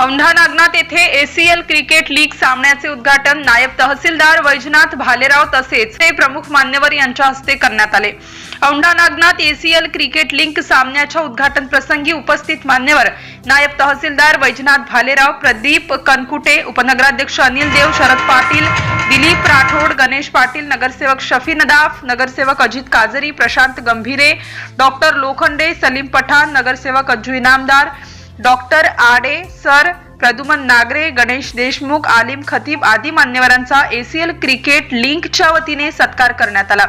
औंढा नागनाथ येथे ACL cricket league सामन्याचे उद्घाटन. नायब तहसीलदार वैजनाथ भालेराव तसेच ते प्रमुख मान्यवर यांच्या हस्ते करण्यात आले. Aundha Nagnath ACL cricket league सामन्याच्या उद्घाटन प्रसंगी उपस्थित मान्यवर नायब तहसीलदार वैजनाथ भालेराव प्रदीप कनकुटे उपनगराध्यक्ष अनिल देव शरद पाटील दिलीप राठोड गणेश पाटील नगरसेवक शफी नदाफ नगरसेवक अजित काजरी प्रशांत गंभीरे डॉक्टर लोखंडे सलीम पठाण नगरसेवक अज्जू इनामदार डॉक्टर आडे सर प्रदुमन नागरे गणेश देशमुख आलिम खतीब आदी मान्यवरांचा एसीएल क्रिकेट लिंकच्या वतीने सत्कार करण्यात आला.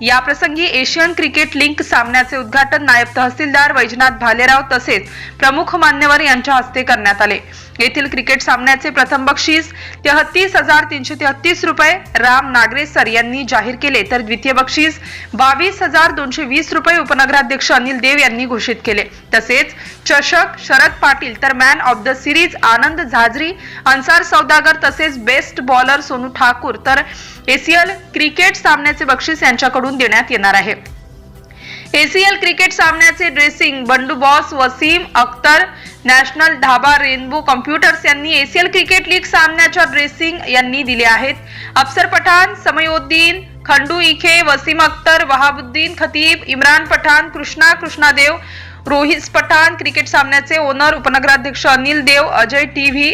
या प्रसंगी एशियन क्रिकेट लिंक सामन्याचे उद्घाटन नायब तहसीलदार वैजनाथ भालेराव तसेच प्रमुख मान्यवर यांच्या हस्ते करण्यात आले. येथील क्रिकेट सामन्याचे प्रथम बक्षीस तेहतीस हजार तीनशे तेहतीस रुपये राम नागरे सर यांनी जाहीर केले. तर द्वितीय बक्षीस बावीस हजार दोनशे वीस रुपये उपनगराध्यक्ष अनिल देव यांनी घोषित केले. तसेच चषक शरद पाटील तर man of the series Anand Jhajari Ansar Saudagar तसेच बेस्ट बॉलर सोनू ठाकूर तर एसीएल क्रिकेट सामन्याचे बक्षीस यांच्याकडून देण्यात येणार आहे. एसीएल क्रिकेट सामन्याचे dressing Bandu boss Wasim Akhtar national Dhaba rainbow computers यांनी एसीएल क्रिकेट लीग सामन्याच्या ड्रेसिंग यांनी दिले आहेत. अफसर पठाण समयोद्दीन खंडू इखे वसीम अख्तर वहाबुद्दीन खतीब इम्रान पठाण कृष्णा कृष्णादेव रोहित पठाण क्रिकेट सामन्याचे ओनर उपनगराध्यक्ष Anil Dev Ajay TV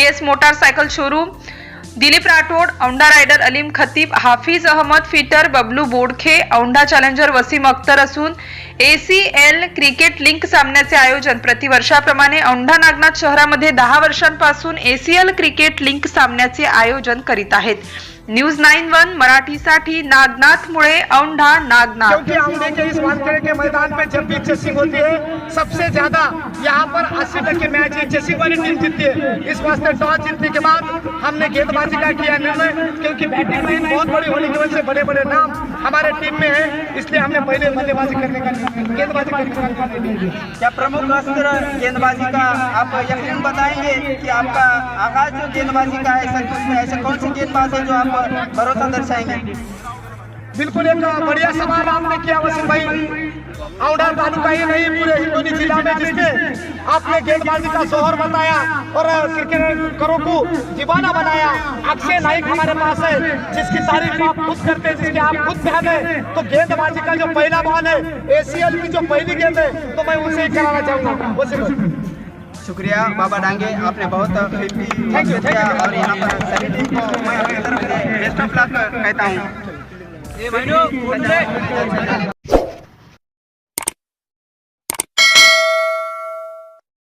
S motorcycle showroom Dilip Rathod Aundha rider Alim Khatib Hafiz Ahmad fitter Bablu Bodkhe Aundha challenger Wasim Akhtar असून A C L cricket link सामन्याचे आयोजन प्रतिवर्षाप्रमाणे औंढा नागनाथ शहरामध्ये दहा वर्षांपासून A C L cricket link सामन्याचे आयोजन करीत आहेत. न्यूज़ नाईन वन मराठीसाठी नागनाथ मुळे औंढा नागनाथ. क्योंकि हम देखें इस वानखेड़े के मैदान में जब भी चेसिंग होती है सबसे ज़्यादा यहाँ पर अस्सी टके मैच ये चेसिंग वाली टीम जीतती है। इस वास्ते टॉस जीतने के बाद हमने गेंदबाजी का किया निर्णय क्योंकि बैटिंग लाइन बहुत बड़ी होने की वजह से बड़े बड़े नाम हमारे टीम में है इसलिए हमने पहले बल्लेबाजी करने का गेंदबाजी करने का निर्णय लिया क्या प्रमुख अस्त्र गेंदबाजी का आप यकीन बताएँगे कि आपका आगाज़ जो गेंदबाजी का है ऐसे कौन सी गेंदबाज है जो आप भरोसा दर्शाएँगे। बिल्कुल एक बढ़िया सवाल आपने किया वसीम भाई। औंढा तालुका ही नहीं पूरे हिंदोनी जिला में जिसके आपने गेंदबाजी का जोहर बताया और क्रिकेटरों को दीवाना बनाया। अक्षय नाइक हमारे पास है जिसकी तारीफ़ आप खुद करते हैं जिसके आप खुद बहन है। तो गेंदबाजी का जो पहला बॉल है एसीएल की जो पहली गेंद है तो मैं उसे ही कराना चाहूँगा। वसीम शुक्रिया बाबा डांगे आपने बहुत you, thank और यहाँ पर सभी टीम को मैं अपनी तरफ से